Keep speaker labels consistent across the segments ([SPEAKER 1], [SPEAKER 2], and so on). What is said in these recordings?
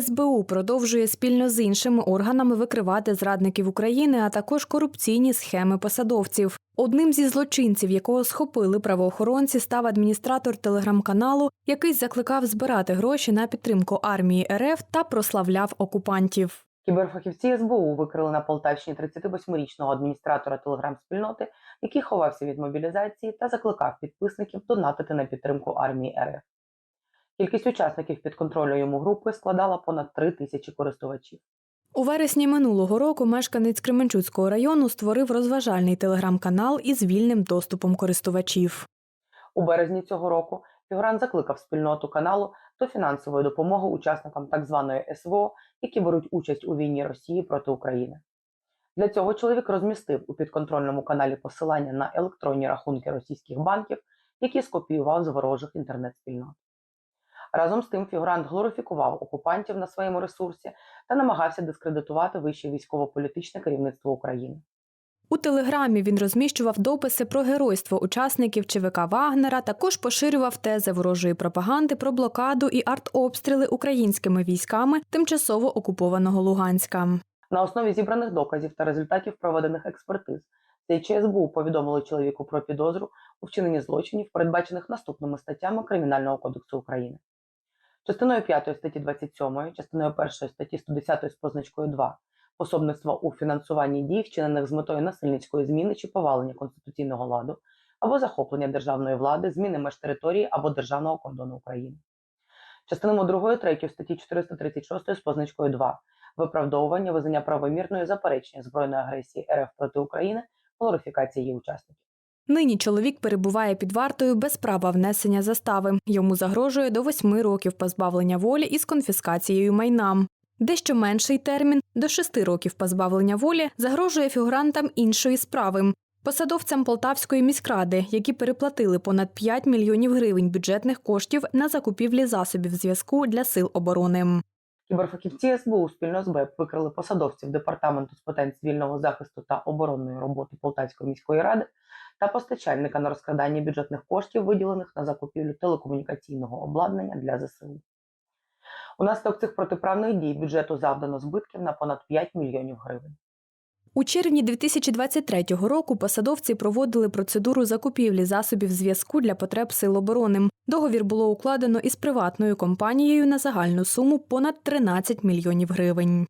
[SPEAKER 1] СБУ продовжує спільно з іншими органами викривати зрадників України, а також корупційні схеми посадовців. Одним зі злочинців, якого схопили правоохоронці, став адміністратор телеграм-каналу, який закликав збирати гроші на підтримку армії РФ та прославляв окупантів.
[SPEAKER 2] Кіберфахівці СБУ викрили на Полтавщині 38-річного адміністратора телеграм-спільноти, який ховався від мобілізації та закликав підписників донатити на підтримку армії РФ. Кількість учасників під контролю йому групи складала понад 3 тисячі користувачів.
[SPEAKER 1] У вересні минулого року мешканець Кременчуцького району створив розважальний телеграм-канал із вільним доступом користувачів.
[SPEAKER 2] У березні цього року фігурант закликав спільноту каналу до фінансової допомоги учасникам так званої СВО, які беруть участь у війні Росії проти України. Для цього чоловік розмістив у підконтрольному каналі посилання на електронні рахунки російських банків, які скопіював з ворожих інтернет-спільнот. Разом з тим фігурант глорифікував окупантів на своєму ресурсі та намагався дискредитувати вище військово-політичне керівництво України.
[SPEAKER 1] У телеграмі він розміщував дописи про геройство учасників ЧВК Вагнера, також поширював тези ворожої пропаганди про блокаду і артобстріли українськими військами тимчасово окупованого Луганська.
[SPEAKER 2] На основі зібраних доказів та результатів проведених експертиз слідчі СБУ повідомили чоловіку про підозру у вчиненні злочинів, передбачених наступними статтями Кримінального кодексу України. Частиною 5 статті 27, частиною 1 статті 110 з позначкою 2 пособництво у фінансуванні дій, вчинених з метою насильницької зміни чи повалення конституційного ладу або захоплення державної влади, зміни меж території або державного кордону України. Частинами 2 3 статті 436 з позначкою 2 виправдовування визнання правомірної заперечення збройної агресії РФ проти України, глорифікація її учасників.
[SPEAKER 1] Нині чоловік перебуває під вартою без права внесення застави. Йому загрожує до восьми років позбавлення волі із конфіскацією майна. Дещо менший термін до шести років позбавлення волі загрожує фігурантам іншої справи. Посадовцям Полтавської міськради, які переплатили понад 5 мільйонів гривень бюджетних коштів на закупівлі засобів зв'язку для сил оборони.
[SPEAKER 2] Кіберфахівці СБУ спільно з БЕП викрили посадовців департаменту з питань цивільного захисту та оборонної роботи Полтавської міської ради та постачальника на розкрадання бюджетних коштів, виділених на закупівлю телекомунікаційного обладнання для ЗСУ. Унаслідок цих протиправних дій бюджету завдано збитків на понад 5 мільйонів гривень.
[SPEAKER 1] У червні 2023 року посадовці проводили процедуру закупівлі засобів зв'язку для потреб сил оборони. Договір було укладено із приватною компанією на загальну суму понад 13 мільйонів гривень.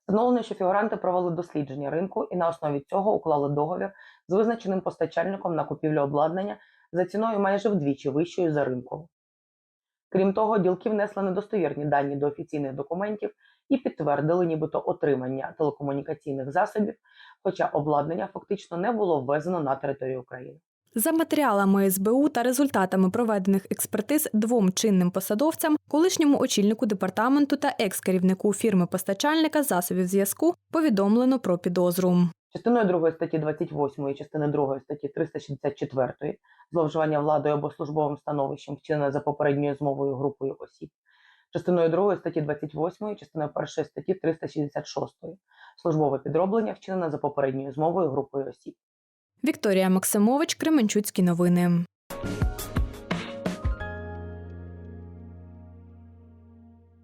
[SPEAKER 2] Встановлено, що фігуранти провели дослідження ринку і на основі цього уклали договір з визначеним постачальником на купівлю обладнання за ціною майже вдвічі вищою за ринкову. Крім того, ділки внесли недостовірні дані до офіційних документів і підтвердили нібито отримання телекомунікаційних засобів, хоча обладнання фактично не було ввезено на територію України.
[SPEAKER 1] За матеріалами СБУ та результатами проведених експертиз двом чинним посадовцям, колишньому очільнику департаменту та екс-керівнику фірми постачальника засобів зв'язку повідомлено про підозру.
[SPEAKER 2] Частиною 2 статті 28 і частини 2 статті 364 зловживання владою або службовим становищем вчинене за попередньою змовою групою осіб. Частиною 2 статті 28 і частиною 1 статті 366 службове підроблення вчинене за попередньою змовою групою осіб.
[SPEAKER 1] Вікторія Максимович, Кременчуцькі новини.